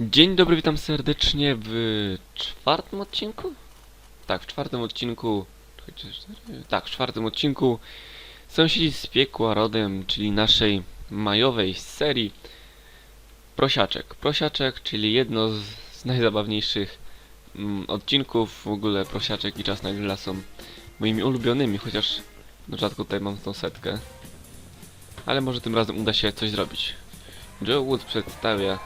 Dzień dobry, witam serdecznie w czwartym odcinku? Tak, w czwartym odcinku. Tak, w czwartym odcinku Sąsiedzi z piekła rodem, czyli naszej majowej serii Prosiaczek. Prosiaczek, czyli jedno z, z najzabawniejszych mm, odcinków. W ogóle Prosiaczek i Czas na Grilla są moimi ulubionymi, chociaż no rzadko tutaj mam tą setkę. Ale może tym razem uda się coś zrobić. Joe Wood przedstawia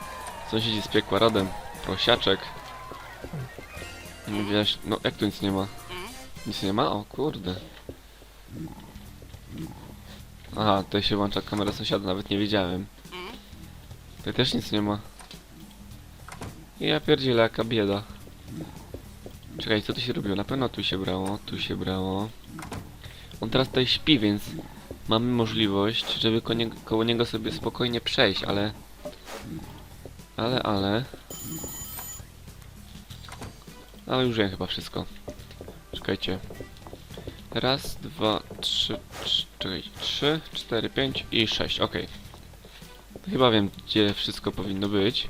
Sąsiedzi z piekła rodem, prosiaczek. Nie wiesz, no jak tu nic nie ma? Nic nie ma? O kurde. Aha, tutaj się włącza kamera sąsiada, nawet nie wiedziałem. Tutaj też nic nie ma. I ja pierdzielę, jaka bieda. Czekaj, co tu się robiło? Na pewno tu się brało, tu się brało. On teraz tutaj śpi, więc mamy możliwość, żeby koło niego sobie spokojnie przejść, ale... Ale, ale... Ale już wiem chyba wszystko. Czekajcie. Raz, dwa, trzy, czekajcie. Trzy, cztery, pięć i sześć, okej. Chyba wiem, gdzie wszystko powinno być.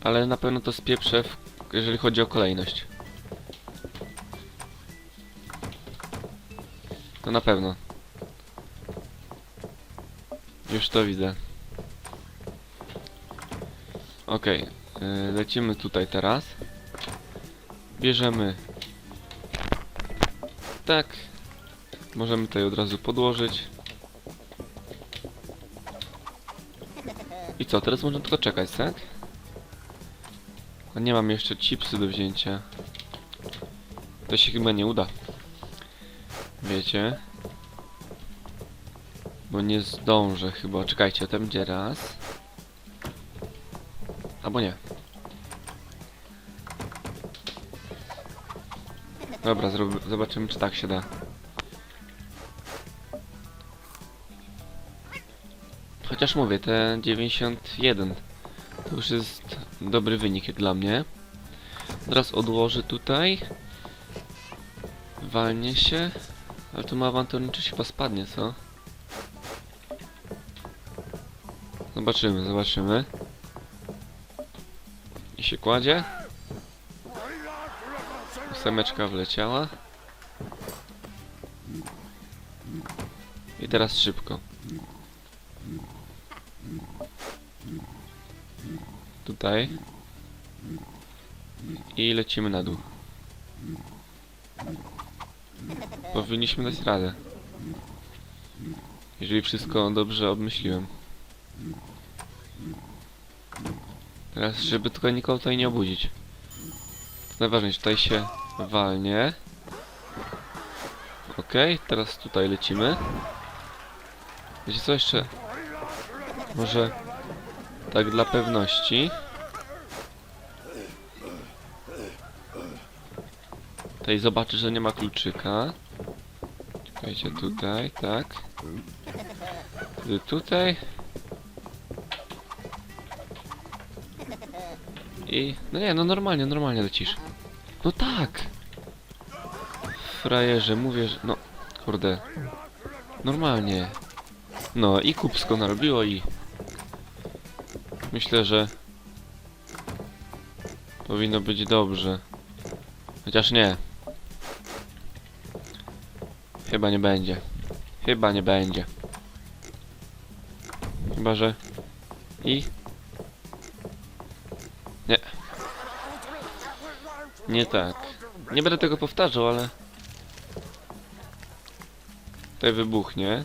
Ale na pewno to spieprzę, w, jeżeli chodzi o kolejność. To na pewno. Już to widzę. Okej, yy, lecimy tutaj teraz. Bierzemy. Tak. Możemy tutaj od razu podłożyć. I co, teraz można tylko czekać, tak? A nie mam jeszcze chipsy do wzięcia. To się chyba nie uda. Wiecie? Bo nie zdążę chyba. Czekajcie, to będzie raz. Albo nie. Dobra, zobaczymy czy tak się da. Chociaż mówię, te 91 to już jest dobry wynik dla mnie. Teraz odłożę tutaj. Walnie się. Ale tu ma awanturniczy chyba spadnie, co? Zobaczymy, zobaczymy. Się kładzie. Ósemeczka wleciała. I teraz szybko. Tutaj. I lecimy na dół. Powinniśmy dać radę. Jeżeli wszystko dobrze obmyśliłem. Teraz, żeby tylko nikogo tutaj nie obudzić. To najważniejsze, tutaj się walnie. Okej, teraz tutaj lecimy. Wiecie co jeszcze? Może tak dla pewności. Tutaj zobaczy, że nie ma kluczyka. Czekajcie tutaj, tak. Wtedy tutaj. I... No nie, no normalnie, normalnie lecisz. No tak! Frajerze, mówię, że... No, kurde. Normalnie. No i kupsko narobiło i... Myślę, że... Powinno być dobrze. Chociaż nie. Chyba nie będzie. Chyba nie będzie. Chyba, że... I... Nie. Nie tak. Nie będę tego powtarzał, ale... Tutaj wybuchnie.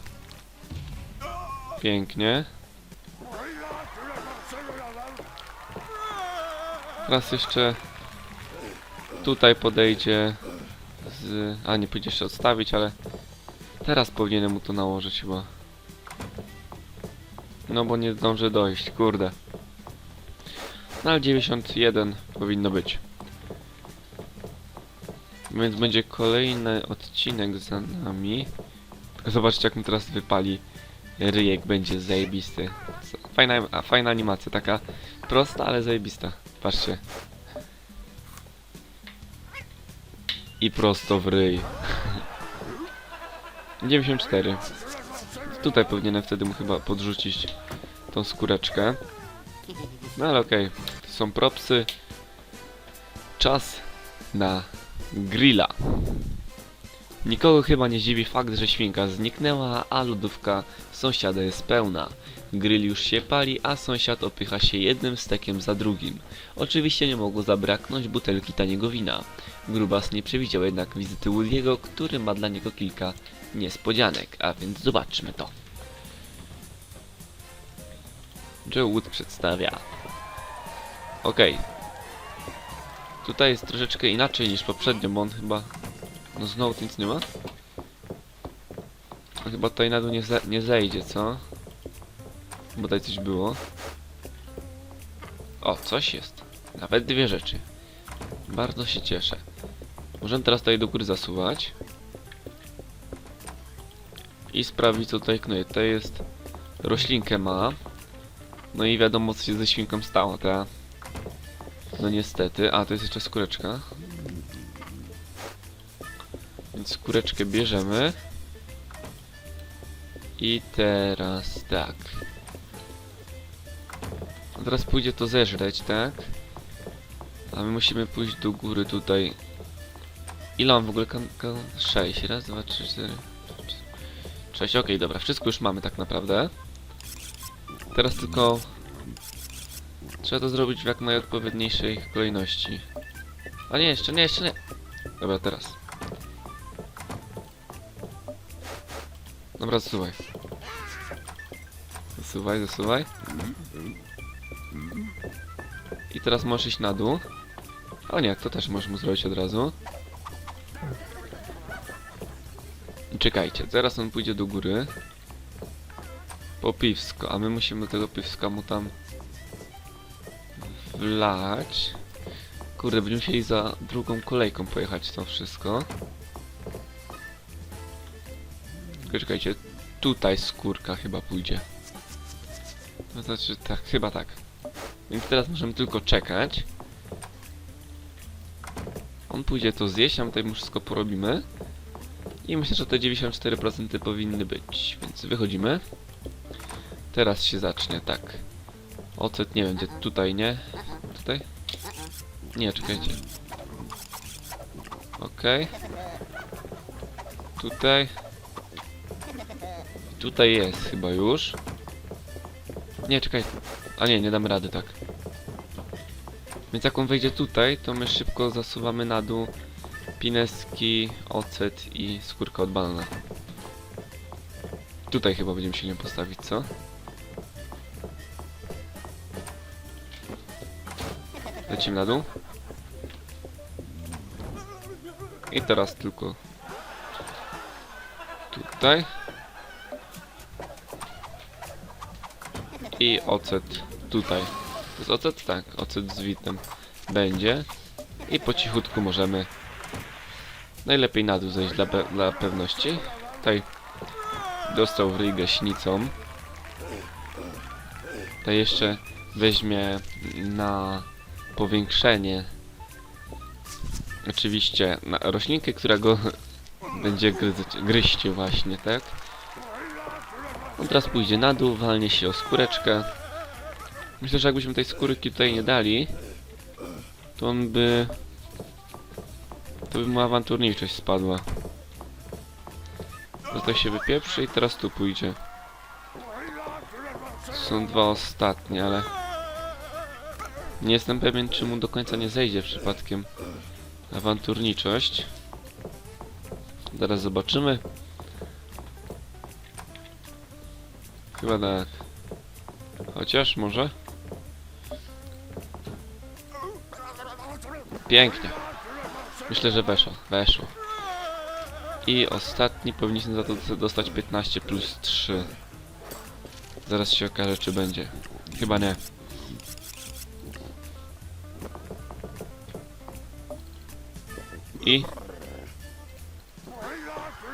Pięknie. Teraz jeszcze... Tutaj podejdzie z... A, nie pójdzie jeszcze odstawić, ale... Teraz powinienem mu to nałożyć chyba. No bo nie zdąży dojść, kurde. No ale 91 powinno być. Więc będzie kolejny odcinek za nami. Zobaczcie jak mu teraz wypali ryjek, będzie zajebisty. Fajna, fajna animacja, taka prosta, ale zajebista. Patrzcie. I prosto w ryj. 94. Tutaj powinienem wtedy mu chyba podrzucić tą skóreczkę. No ale okej, to są propsy. Czas na grilla. Nikogo chyba nie dziwi fakt, że świnka zniknęła, a lodówka sąsiada jest pełna. Grill już się pali, a sąsiad opycha się jednym stekiem za drugim. Oczywiście nie mogło zabraknąć butelki taniego wina. Grubas nie przewidział jednak wizyty Woody'ego, który ma dla niego kilka niespodzianek, a więc zobaczmy to. Joe Wood przedstawia. Okej. Tutaj jest troszeczkę inaczej niż poprzednio, bo on chyba... No znowu nic nie ma? On chyba tutaj na dół nie, nie zejdzie, co? Bo tutaj coś było. O, coś jest. Nawet dwie rzeczy. Bardzo się cieszę. Możemy teraz tutaj do góry zasuwać. I sprawdzić co tutaj knuje. Tutaj jest... Roślinkę ma. No i wiadomo co się ze świnką stało, ta. No niestety. A, to jest jeszcze skóreczka. Więc skóreczkę bierzemy. I teraz tak. A teraz pójdzie to zeżreć, tak? A my musimy pójść do góry tutaj. Ile mam w ogóle kan 6. Raz, dwa, trzy, cztery... Sześć, okej, dobra. Wszystko już mamy tak naprawdę. Teraz tylko... Trzeba to zrobić w jak najodpowiedniejszej kolejności. A nie, jeszcze nie, jeszcze nie. Dobra, teraz. Dobra, zasuwaj. Zasuwaj, zasuwaj. I teraz możesz iść na dół. O nie, to też możesz mu zrobić od razu. Czekajcie, zaraz on pójdzie do góry. Po piwsko, a my musimy tego piwska mu tam wlać. Kurde, będziemy musieli za drugą kolejką pojechać to wszystko. Tylko czekajcie, tutaj skórka chyba pójdzie. To znaczy, tak, chyba tak. Więc teraz możemy tylko czekać. On pójdzie to zjeść, a my tutaj mu wszystko porobimy. I myślę, że te 94% powinny być, więc wychodzimy. Teraz się zacznie, tak. Ocet nie gdzie tutaj, nie? Tutaj? Nie, czekajcie. Okej. Tutaj. Tutaj jest chyba już. Nie, czekaj. A nie, nie damy rady, tak. Więc jak on wejdzie tutaj, to my szybko zasuwamy na dół pineski, ocet i skórka od banana. Tutaj chyba będziemy się nie postawić, co? Lecimy na dół. I teraz tylko tutaj. I ocet tutaj. To jest ocet? Tak, ocet z witem będzie. I po cichutku możemy najlepiej na dół zejść dla, pe dla pewności. Tutaj dostał w ryj gaśnicą. Tutaj jeszcze weźmie na powiększenie oczywiście na roślinkę, która go będzie gryźć, właśnie, tak? On teraz pójdzie na dół, walnie się o skóreczkę. Myślę, że jakbyśmy tej skórki tutaj nie dali, to on by... To by mu awanturniczość spadła. Tutaj się wypieprzy i teraz tu pójdzie. Są dwa ostatnie, ale... Nie jestem pewien, czy mu do końca nie zejdzie przypadkiem awanturniczość. Zaraz zobaczymy. Chyba tak. Chociaż może. Pięknie. Myślę, że weszło. Weszło. I ostatni powinniśmy za to dostać 15 plus 3. Zaraz się okaże, czy będzie. Chyba nie. I...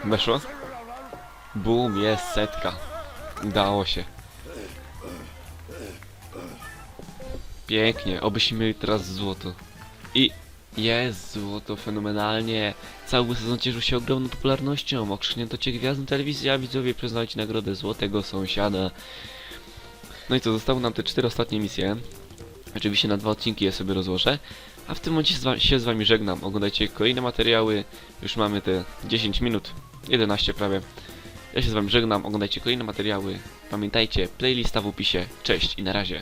Weszło? Boom, jest setka. Udało się. Pięknie, obyśmy mieli teraz złoto. I jest złoto, fenomenalnie. Cały sezon cieszył się ogromną popularnością. Okrzyknięto cię gwiazdą telewizji, a widzowie przyznali ci nagrodę Złotego Sąsiada. No i co, zostały nam te cztery ostatnie misje. Oczywiście na dwa odcinki je sobie rozłożę. A w tym momencie się z wami żegnam. Oglądajcie kolejne materiały. Już mamy te 10 minut, 11 prawie. Ja się z wami żegnam, oglądajcie kolejne materiały. Pamiętajcie, playlista w opisie. Cześć i na razie.